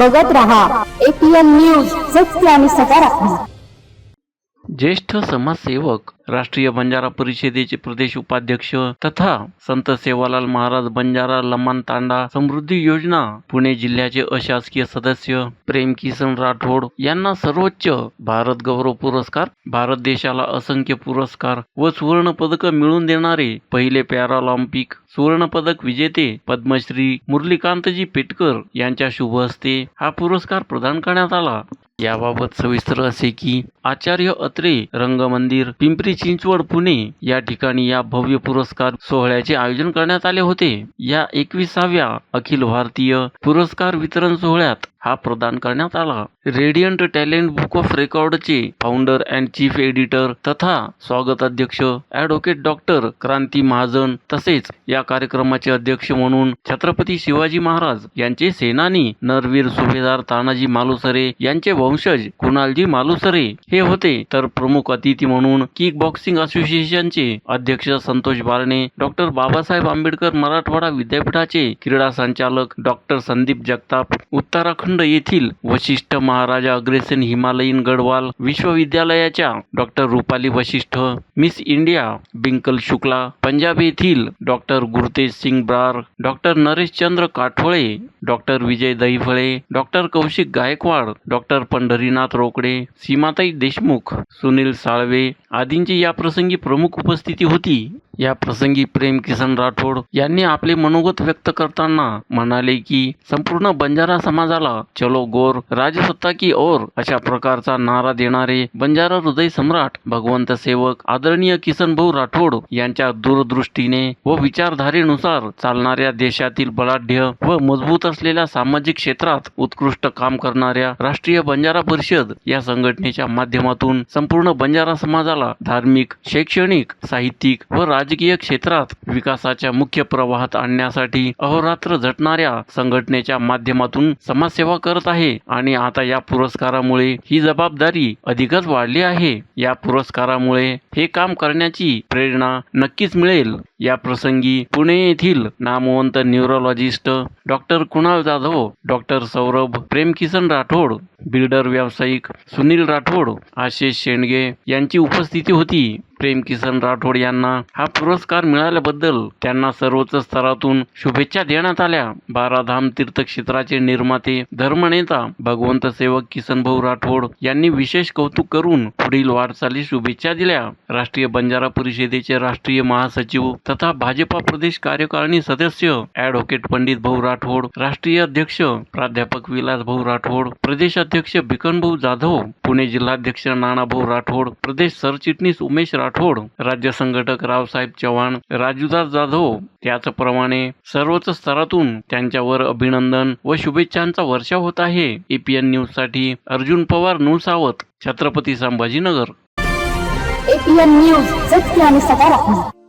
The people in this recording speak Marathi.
बघत रहा. एपीएन न्यूज सत्य आणि सकारात्मक. ज्येष्ठ समाजसेवक राष्ट्रीय बंजारा परिषदेचे प्रदेश उपाध्यक्ष तथा संत सेवालाल महाराज बंजारा लम्मान तांडा समृद्धी योजना पुणे जिल्ह्याचे अशासकीय सदस्य प्रेम किसन राठोड यांना सर्वोच्च भारत गौरव पुरस्कार भारत देशाला असंख्य पुरस्कार व सुवर्ण पदक मिळवून देणारे पहिले पॅराऑलिम्पिक सुवर्ण पदक विजेते पद्मश्री मुरलीकांतजी पेटकर यांच्या शुभ हस्ते हा पुरस्कार प्रदान करण्यात आला. याबाबत सविस्तर असे की आचार्य अत्रे रंगमंदिर पिंपरी चिंचवड पुणे या ठिकाणी या भव्य पुरस्कार सोहळ्याचे आयोजन करण्यात आले होते. या एकविसाव्या अखिल भारतीय पुरस्कार वितरण सोहळ्यात हा प्रदान करण्यात आला. रेडियंट टॅलेंट बुक ऑफ रेकॉर्डचे फाउंडर अँड चीफ एडिटर तथा स्वागत अध्यक्ष ॲडव्होकेट डॉक्टर क्रांती महाजन तसेच या कार्यक्रमाचे अध्यक्ष म्हणून छत्रपती शिवाजी महाराज यांचे सेनानी नरवीर सुभेदार तानाजी मालुसरे यांचे वंशज कुणालजी मालुसरे हे होते तर प्रमुख अतिथी म्हणून किक बॉक्सिंग असोसिएशनचे अध्यक्ष संतोष बारणे डॉक्टर बाबासाहेब आंबेडकर मराठवाडा विद्यापीठाचे क्रीडा संचालक डॉक्टर संदीप जगताप उत्तराखंड येथील वशिष्ठ महाराजा अग्रेसन हिमालयीन गढवाल विश्वविद्यालयाच्या doctor Rupali Vashishtha miss India Binkal Shukla Punjab येथील doctor Gurtej Singh Brar doctor Naresh Chandra Kathole doctor Vijay Dahiphale doctor Kaushik Gaikwad doctor Pandharinath Rokade सीमाताई देशमुख सुनील साळवे आदींची या प्रसंगी प्रमुख उपस्थिती होती. या प्रसंगी प्रेम किसन राठोड यांनी आपले मनोगत व्यक्त करताना म्हणाले की संपूर्ण बंजारा समाजाला चलो गोर राजसत्ता की ओर अशा प्रकारचा नारा देणारे बंजारा हृदय सम्राट भगवंत सेवक आदरणीय किसन भाऊ राठोड यांच्या दूरदृष्टीने व विचारधारेनुसार चालणाऱ्या देशातील बलाढ्य व मजबूत असलेल्या सामाजिक क्षेत्रात उत्कृष्ट काम करणाऱ्या राष्ट्रीय बंजारा परिषद या संघटनेच्या माध्यमातून संपूर्ण बंजारा समाजाला धार्मिक शैक्षणिक साहित्यिक व राज राजकीय क्षेत्रात विकासाच्या मुख्य प्रवाहात आणण्यासाठी अहोरात्र झटणाऱ्या संघटनेच्या माध्यमातून समाजसेवा करत आहे आणि आता या पुरस्कारामुळे ही जबाबदारी अधिकच वाढली आहे. या पुरस्कारामुळे हे काम करण्याची प्रेरणा नक्कीच मिळेल. या प्रसंगी पुणे येथील नामवंत neurologist doctor Kunal Jadhav doctor Saurabh Premkisan Rathod builder व्यावसायिक सुनील राठोड आशिष शेंडगे यांची उपस्थिती होती. प्रेम किसन राठोड यांना हा पुरस्कार मिळाल्याबद्दल त्यांना सर्वोच्च स्तरातून शुभेच्छा देण्यात आल्या. बाराधाम तीर्थक्षेत्राचे निर्माते धर्मनेता भगवंत सेवक किसन भाऊ राठोड यांनी विशेष कौतुक करून पुढील वाटचाली शुभेच्छा दिल्या. राष्ट्रीय बंजारा परिषदेचे राष्ट्रीय महासचिव तथा भाजपा प्रदेश कार्यकारिणी सदस्य ॲडव्होकेट पंडित भाऊ राठोड राष्ट्रीय अध्यक्ष प्राध्यापक विलास भाऊ राठोड प्रदेश अध्यक्ष भिकन भाऊ जाधव पुणे जिल्हाध्यक्ष नानाभाऊ राठोड प्रदेश सरचिटणीस उमेश राठोड राठोड राज्य संघटक रावसाहेब चव्हाण राजूदास जाधव त्याचप्रमाणे सर्वच स्तरातून त्यांच्यावर अभिनंदन व शुभेच्छांचा वर्षाव होत आहे. एपीएन न्यूजसाठी अर्जुन पवार नुसावत छत्रपती संभाजीनगर. एपीएन न्यूज सत्य आणि सकारात्मक.